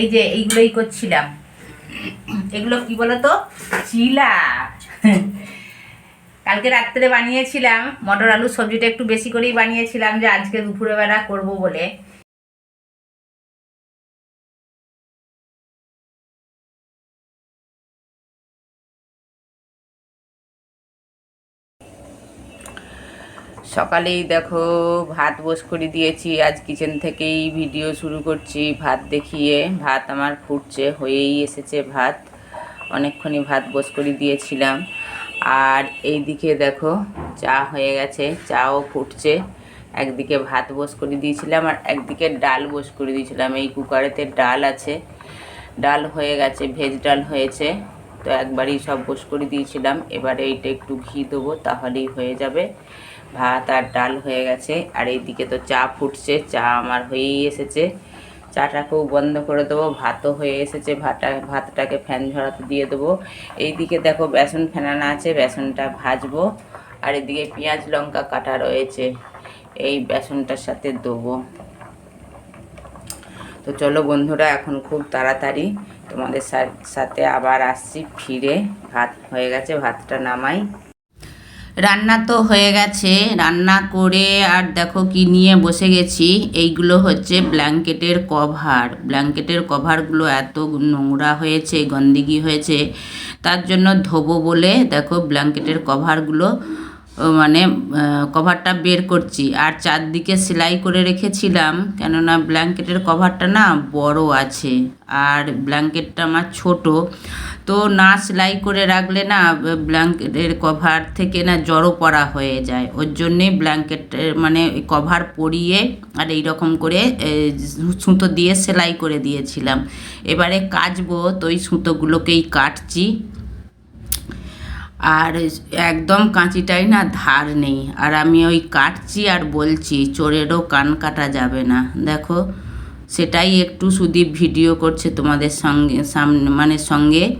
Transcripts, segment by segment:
এই যে এইগুলোই করছিলাম। এগুলো কি বলতো? চিলা। কালকে রাত্রে বানিয়েছিলাম, মটর আলু সবজিটা একটু বেশি করেই বানিয়েছিলাম যে আজকে দুপুরে বেলা করব বলে। সকালেই দেখো ভাত বস করে দিয়েছি। আজ কিচেন থেকেই ভিডিও শুরু করছি। ভাত দেখিয়ে ভাত আমার ফুটছে, হয়েই এসেছে ভাত। অনেকক্ষণই ভাত বস করে দিয়েছিলাম। আর এই দিকে দেখো চা হয়ে গেছে, চাও ফুটছে। একদিকে ভাত বস করে দিয়েছিলাম আর একদিকে ডাল বস করে দিয়েছিলাম। এই কুকারেতে ডাল আছে। ডাল হয়ে গেছে ভেজ ডাল হয়েছে। তো একবারই সব বস করে দিয়েছিলাম। এবারে এইটা একটু ঘি দেবো, তাহলেই হয়ে যাবে। ভাত আর ডাল হয়ে গেছে, আর এইদিকে তো চা ফুটছে, চা আমার হয়েই এসেছে। চাটাকেও বন্ধ করে দেবো, ভাতও হয়ে এসেছে ভাতটা ভাতটাকে ফ্যান ঝরাতে দিয়ে দেবো। এইদিকে দেখো বেসন ফেনানো আছে, বেসনটা ভাজবো, আর এদিকে পেঁয়াজ, লঙ্কা কাটা রয়েছে, এই বেসনটার সাথে দেবো। তো চলো বন্ধুরা, এখন খুব তাড়াতাড়ি তোমাদের সাথে আবার আসছি, ফিরে। ভাত হয়ে গেছে, ভাতটা নামাই। রান্না তো হয়ে গেছে। রান্না করে আর দেখো কি নিয়ে বসে গেছি। এইগুলো হচ্ছে ব্ল্যাঙ্কেটের কভার। ব্ল্যাঙ্কেটের কভারগুলো এত নোংরা হয়েছে, গন্দিগি হয়েছে। তার জন্য ধোবো বলে দেখো ব্ল্যাঙ্কেটের কভারগুলো মানে কভারটা বের করছি। আর চারদিকে সেলাই করে রেখেছিলাম, কেননা ব্ল্যাঙ্কেটের কভারটা না বড় আছে, আর ব্ল্যাঙ্কেটটা আমার ছোট। তো না সেলাই করে রাখলে না, ব্ল্যাঙ্কেটের কভার থেকে না জড়ো পড়া হয়ে যায়। ওর জন্যেই ব্ল্যাঙ্কেটের মানে কভার পরিয়ে আর এই রকম করে সুতো দিয়ে সেলাই করে দিয়েছিলাম। এবারে কাচবো, তো ওই সুতোগুলোকেই কাটছি। আর একদম কাঁচিটাই না ধার নেই। আর আমি ওই কাটছি আর বলছি, চোরেরও কান কাটা যাবে না। দেখো, সেটাই একটু সুদীপ ভিডিও করছে তোমাদের সঙ্গে সামনে মানে সঙ্গে।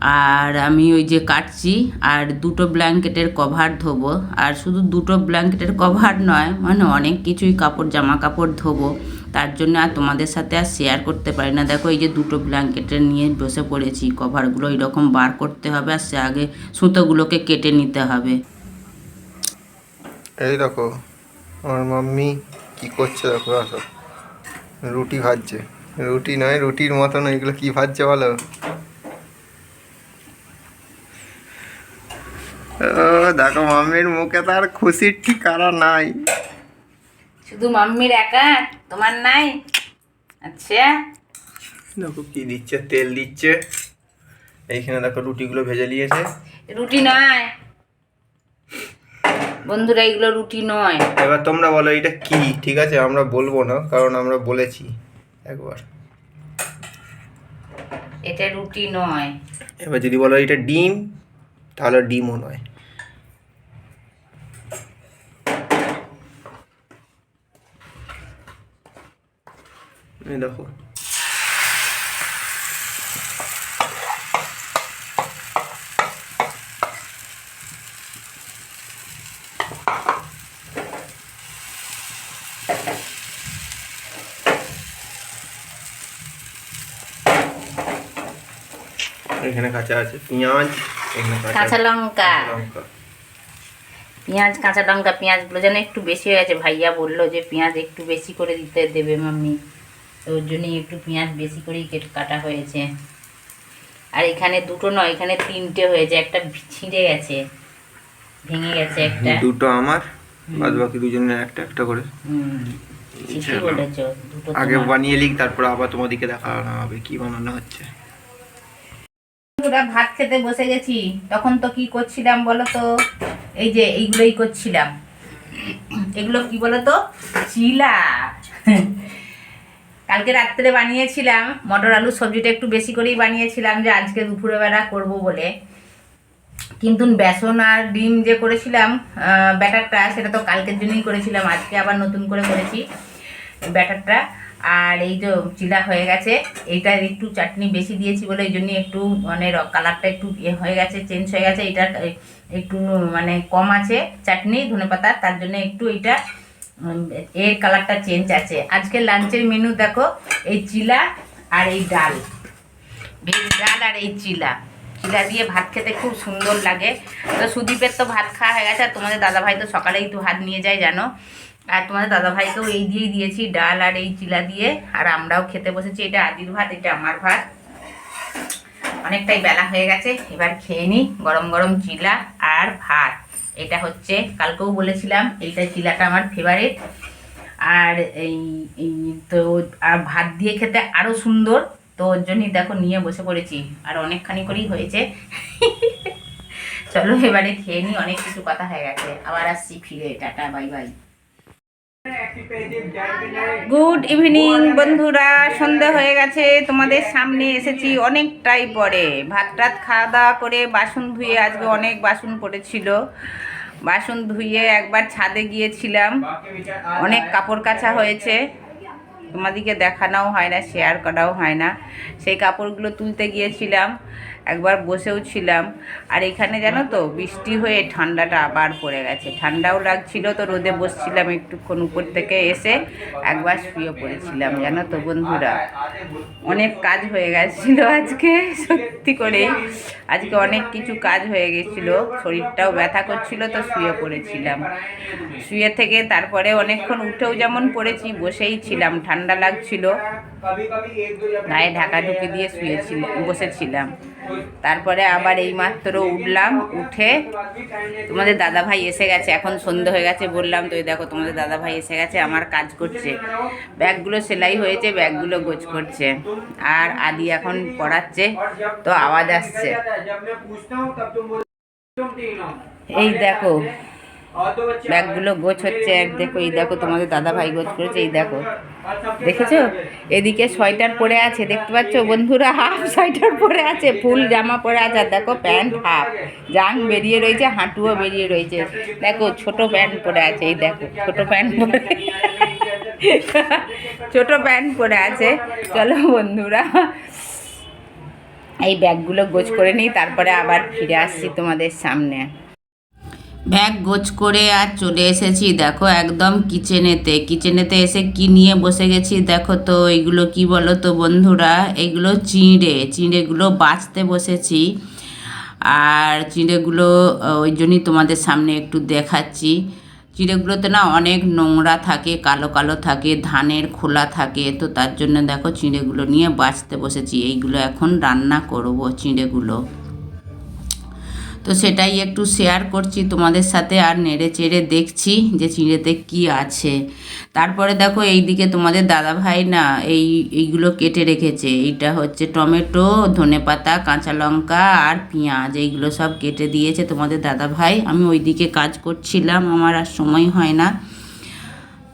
আর আমি ওই যে কাটছি আর দুটো ব্ল্যাঙ্কেটের কভার ধোবো। আর শুধু দুটো ব্ল্যাঙ্কেটের কভার নয় মানে অনেক কিছুই কাপড়, জামা কাপড় ধোবো। তার জন্য আর তোমাদের সাথে আর শেয়ার করতে পারি না। দেখো এই যে দুটো ব্ল্যাঙ্কেটের নিয়ে বসে পড়েছি। কভারগুলো এরকম বার করতে হবে আর সে আগে সুতোগুলোকে কেটে নিতে হবে। এই দেখো আমার মাম্মি কি করছে দেখো আসো। রুটি ভাজছে। রুটি নয় রুটির মতন এগুলো কি ভাজছে বলো? ও, দেখো মাম্মির মুখে তো আর খুশির ঠিকানা নাই। শুধু মাম্মির একা? তোমার নাই? আচ্ছা। দেখো কি দিচ্ছে তেল দিচ্ছে। এইখানে দেখো রুটিগুলো ভেজে নিয়েছে। রুটি নয়। বন্ধুরা এগুলো রুটি নয়। এবার তোমরা বলো এটা কি? ঠিক আছে আমরা বলব না কারণ আমরা বলেছি একবার। এটা রুটি নয়। এবার যদি বলো এটা ডিম তাহলে ডিমও নয়। দেখো। এখানে কাঁচা আছে। পেঁয়াজ কাঁচা লঙ্কা। পেঁয়াজ কাঁচা লঙ্কা পেঁয়াজগুলো যেন একটু বেশি হয়ে গেছে। ভাইয়া বলল যে পেঁয়াজ একটু বেশি করে দিতে দেবে মাম্মি। তো ওর জন্যই একটু পেঁয়াজ বেশি করেই কেটে কাটা হয়েছে। আর এখানে দুটো নয় এখানে তিনটে হয়েছে একটা ছিঁড়ে গেছে ভেঙে গেছে একটা। দুটো আমার বাদ বাকি দুজনের একটা একটা করে। আগে বানিয়ে লিখ তারপর আবার তোমাদেরকে দেখানো হবে কি বানানো হচ্ছে। ভাত খেতে বসে গেছি তখন তো কি করছিলাম বলো তো? এই যে এইগুলোই করছিলাম। এগুলো কি বলো তো? চিলা। কালকে রাত্রে বানিয়েছিলাম, মটর আলু সবজিটা একটু বেশি করেই বানিয়েছিলাম যে আজকে দুপুরে বেলা করব বলে। কিন্তু বেসন আর ডিম যে করেছিলাম ব্যাটারটা, সেটা তো কালকের জন্যই করেছিলাম, আজকে আবার নতুন করে করেছি ব্যাটারটা। আর এই যে চিলা হয়ে গেছে এইটার একটু চাটনি বেশি দিয়েছি বলে, এই জন্য একটু মানে কালারটা একটু ইয়ে হয়ে গেছে চেঞ্জ হয়ে গেছে। এটা একটু মানে কম আছে চাটনি, ধনেপাতা, তার জন্য একটু এটা এর কালারটা চেঞ্জ আছে। আজকে লাঞ্চের মেনু দেখো, এই চিলা আর এই ডাল। ভেজ ডাল আর এই চিলা। চিলা দিয়ে ভাত খেতে খুব সুন্দর লাগে। তো সুদীপের তো ভাত খাওয়া হয়ে গেছে, আর তোমাদের দাদাভাই তো সকালেই তো ভাত নিয়ে যায়, জানো? আর তোমাদের দাদাভাইকেও এই দিয়েই দিয়েছি, ডাল আর এই চিলা দিয়ে। আর আমরাও খেতে বসেছি, এটা আদির ভাত, এটা আমার ভাত। অনেকটাই বেলা হয়ে গেছে, এবার খেয়ে নিই গরম গরম চিলা আর ভাত। এটা হচ্ছে, কালকেও বলেছিলাম, এইটা চিলাটা আমার ফেভারিট আর এই তো, আর ভাত দিয়ে খেতে আরও সুন্দর। তো ওর জন্যই দেখো নিয়ে বসে পড়েছি, আর অনেকখানি করেই হয়েছে। চলো এবারে খেয়ে নিই অনেক কিছু কথা হয়ে গেছে। আবার আসছি ফিরে, tata, bye bye. Good evening বন্ধুরা। সন্ধে হয়ে গেছে। তোমাদের সামনে এসেছি অনেকটাই পরে। ভাত টাত খাওয়া দাওয়া করে বাসন ধুয়ে আজকে অনেক বাসন পড়েছিল। বাসন ধুয়ে একবার ছাদে গিয়েছিলাম। অনেক কাপড় কাচা হয়েছে। তোমাদেরকে দেখানোও হয় না শেয়ার করাও হয় না। সেই কাপড়গুলো তুলতে গিয়েছিলাম। একবার বসেও ছিলাম। আর এখানে জানো তো, বৃষ্টি হয়ে ঠান্ডাটা আবার পড়ে গেছে। ঠান্ডাও লাগছিল তো রোদে বসছিলাম একটুক্ষণ উপর থেকে এসে একবার শুয়ে পড়েছিলাম, জানো তো বন্ধুরা। অনেক কাজ হয়ে গেছিল আজকে, সত্যি করেই। আজকে অনেক কিছু কাজ হয়ে গেছিল, শরীরটাও ব্যথা করছিল তো শুয়ে পড়েছিলাম। শুয়ে থেকে তারপরে অনেকক্ষণ উঠেও যেমন পড়েছি, বসেই ছিলাম, ঠান্ডা লাগছিল। গায়ে ঢাকা ঢুকে দিয়ে শুয়েছিলাম বসেছিলাম। তারপরে আবার এই মাত্র উঠলাম, উঠে তোমাদের দাদা ভাই এসে গেছে, এখন সন্ধে হয়ে গেছে, বললাম তো দেখো, তোমাদের দাদা ভাই এসে গেছে, আমার কাজ করছে। ব্যাগগুলো সেলাই হয়েছে, ব্যাগগুলো গোছ করছে। আর আদি এখন পড়াচ্ছে, তো আওয়াজ আসছে। এই দেখো ব্যাগগুলো গোছ হচ্ছে, এক দেখো, এই দেখো, তোমাদের দাদা ভাই গোছ করেছে, এই দেখো। দেখেছ? এদিকে সোয়েটার পরে আছে, দেখতে পাচ্ছ বন্ধুরা? হাফ সোয়েটার পরে আছে, ফুল জামা পরে আছে, আর দেখো, প্যান্ট হাফ। জাং বেরিয়ে রয়েছে, হাঁটুও বেরিয়ে রয়েছে। দেখো, ছোট প্যান্ট পরে আছে, এই দেখো, ছোট প্যান্ট পরে। ছোট প্যান্ট পরে আছে। চলো বন্ধুরা, এই ব্যাগগুলো গোছ করে নিই, তারপরে আবার ফিরে আসছি তোমাদের সামনে। ব্যাগ গোছ করে আর চলে এসেছি। দেখো একদম কিচেনেতে। কিচেনেতে এসে কি নিয়ে বসে গেছি দেখো তো, এগুলো কি বলো তো বন্ধুরা? এগুলো চিঁড়ে। চিঁড়েগুলো বাছতে বসেছি। আর চিঁড়েগুলো ওই জন্যই তোমাদের সামনে একটু দেখাচ্ছি। চিঁড়েগুলোতে না অনেক নোংরা থাকে, কালো কালো থাকে, ধানের খোলা থাকে। তো তার জন্য দেখো চিঁড়েগুলো নিয়ে বাছতে বসেছি। এইগুলো এখন রান্না করব চিঁড়েগুলো। তো সেটাই একটু শেয়ার করছি তোমাদের সাথে আর নেড়ে চেড়ে দেখছি যে চিঁড়েতে কি আছে। তারপরে দেখো এই দিকে তোমাদের দাদা ভাই না এই, এইগুলো কেটে রেখেছে। এইটা হচ্ছে টমেটো ধনে পাতা কাঁচা লঙ্কা আর পেঁয়াজ, এইগুলো সব কেটে দিয়েছে তোমাদের দাদা ভাই আমি ওইদিকে কাজ করছিলাম, আমার আর সময় হয় না।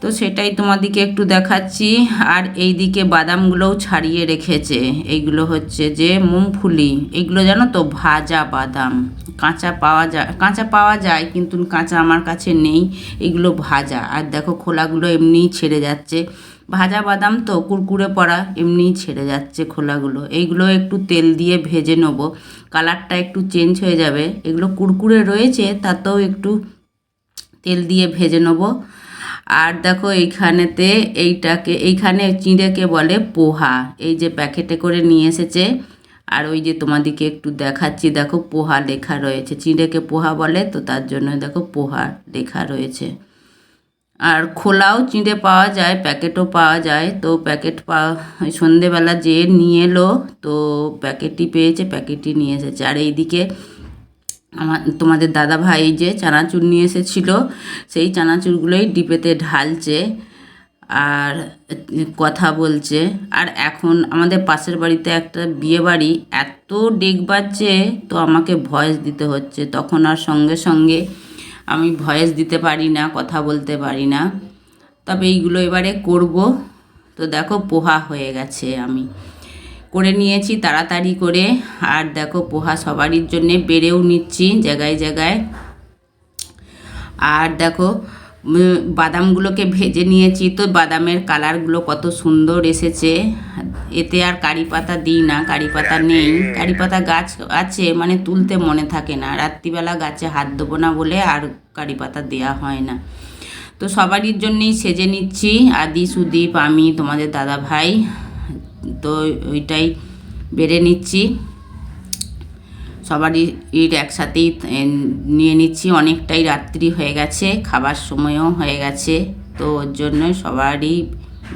তো সেটাই তোমাদিকে একটু দেখাচ্ছি। আর এই দিকে বাদামগুলোও ছাড়িয়ে রেখেছে। এইগুলো হচ্ছে যে মুংফুলি। এইগুলো জানো তো? ভাজা বাদাম। কাঁচা পাওয়া যায়, কাঁচা পাওয়া যায় কিন্তু কাঁচা আমার কাছে নেই। এগুলো ভাজা। আর দেখো খোলাগুলো এমনিই ছেড়ে যাচ্ছে। ভাজা বাদাম তো কুরকুরে পড়া এমনিই ছেড়ে যাচ্ছে খোলাগুলো। এইগুলো একটু তেল দিয়ে ভেজে নেব। কালারটা একটু চেঞ্জ হয়ে যাবে। এগুলো কুরকুরে রয়েছে, তাতেও একটু তেল দিয়ে ভেজে নেব। আর দেখো এইখানেতে এইটাকে, এইখানে চিঁড়েকে বলে পোহা। এই যে প্যাকেটে করে নিয়ে এসেছে। আর ওই যে তোমাদিকে একটু দেখাচ্ছি, দেখো পোহা লেখা রয়েছে। চিঁড়েকে পোহা বলে, তো তার জন্য দেখো পোহা লেখা রয়েছে। আর খোলাও চিঁড়ে পাওয়া যায়, প্যাকেটও পাওয়া যায়। তো প্যাকেট পাওয়া সন্ধেবেলা যে নিয়ে এলো, তো প্যাকেটটি পেয়েছে, প্যাকেটটি নিয়ে এসেছে। আর এইদিকে আমার, তোমাদের দাদা ভাই যে চানাচুর নিয়ে এসেছিল, সেই চানাচুরগুলোই ডিপেতে ঢালছে আর কথা বলছে। আর এখন আমাদের পাশের বাড়িতে একটা বিয়ে বাড়ি, এত ডেক বাজছে, তো আমাকে ভয়েস দিতে হচ্ছে। তখন আর সঙ্গে সঙ্গে আমি ভয়েস দিতে পারি না, কথা বলতে পারি না। তবে এইগুলো এবারে করব। তো দেখো, পোহা হয়ে গেছে আমি। করে নিয়েছি, তাড়াতাড়ি করে। আর দেখো, পোহা সবারই জন্যে বেড়েও নিচ্ছি জায়গায় জায়গায়। আর দেখো বাদামগুলোকে ভেজে নিয়েছি তো, বাদামের কালারগুলো কত সুন্দর এসেছে। এতে আর কারি পাতা দিই না, কারি পাতা নেই। কারি পাতা গাছ আছে মানে তুলতে মনে থাকে না। রাত্রিবেলা গাছে হাত দেবো না বলে আর কারি পাতা দেওয়া হয় না। তো সবারই জন্যই সেজে নিচ্ছি। আদি, সুদীপ, আমি, তোমাদের দাদা ভাই তো ওইটাই বেড়ে নিচ্ছি। সবারই একসাথেই নিয়ে নিচ্ছি। অনেকটাই রাত্রি হয়ে গেছে, খাবার সময়ও হয়ে গেছে, তো ওর জন্য সবারই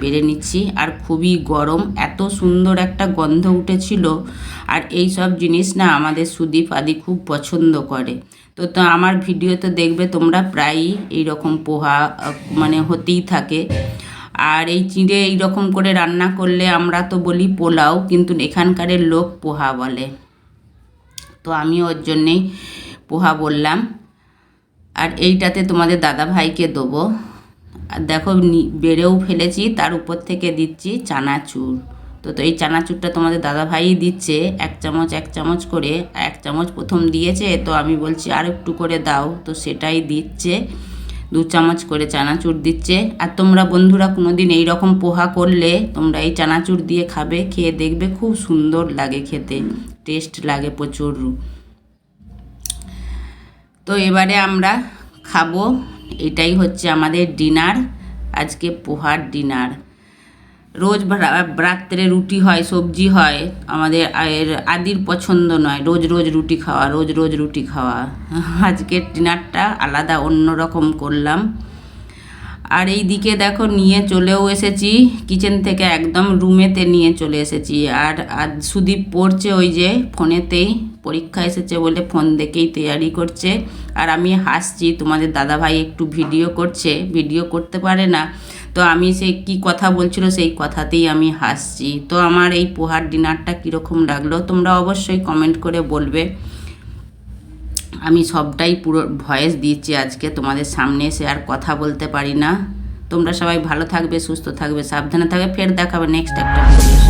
বেড়ে নিচ্ছি। আর খুবই গরম, এত সুন্দর একটা গন্ধ উঠেছিল। আর এই সব জিনিস না আমাদের সুদীপ আদি খুব পছন্দ করে। তো তো আমার ভিডিওতে দেখবে, তোমরা প্রায়ই এইরকম পোহা মানে হতেই থাকে। আর এই চিঁড়ে এইরকম করে রান্না করলে আমরা তো বলি পোলাও, কিন্তু এখানকারের লোক পোহা বলে। তো আমি ওর জন্যেই পোহা বললাম। আর এইটাতে তোমাদের দাদা ভাইকে দেবো। আর দেখো বেড়েও ফেলেছি, তার উপর থেকে দিচ্ছি চানাচুর। তো তো এই চানাচুরটা তোমাদের দাদা ভাই দিচ্ছে, এক চামচ এক চামচ করে, এক চামচ প্রথম দিয়েছে, তো আমি বলছি আর একটু করে দাও, তো সেটাই দিচ্ছে। দু চামচ করে চানাচুর দিচ্ছে। আর তোমরা বন্ধুরা কোনো দিন রকম পোহা করলে তোমরা এই চানাচুর দিয়ে খাবে, খেয়ে দেখবে খুব সুন্দর লাগে খেতে, টেস্ট লাগে প্রচুর। তো এবারে আমরা খাব, এটাই হচ্ছে আমাদের ডিনার, আজকে পোহার ডিনার। রোজ রাত্রে রুটি হয়, সবজি হয়, আমাদের এর আদির পছন্দ নয়। রোজ রোজ রুটি খাওয়া, রোজ রোজ রুটি খাওয়া। আজকের ডিনারটা আলাদা, অন্য রকম করলাম। আর এই দিকে দেখো, নিয়ে চলেও এসেছি। কিচেন থেকে একদম রুমেতে নিয়ে চলে এসেছি। আর আর সুদীপ পড়ছে ওই যে ফোনেতেই, পরীক্ষা এসেছে বলে ফোন দেখেই তৈয়ারি করছে। আর আমি হাসছি, তোমাদের দাদাভাই একটু ভিডিও করছে। ভিডিও করতে পারে না। তো আমি সে কি কথা বলছিল সেই কথাতেই আমি হাসছি। তো আমার এই পোহার ডিনারটা কীরকম লাগল তোমরা অবশ্যই কমেন্ট করে বলবে। আমি সবটাই পুরো ভয়েস দিচ্ছি আজকে, তোমাদের সামনে এসে আর কথা বলতে পারি না। তোমরা সবাই ভালো থাকবে, সুস্থ থাকবে, সাবধানে থাকবে, ফের দেখাবে নেক্সট একটা ভিডিও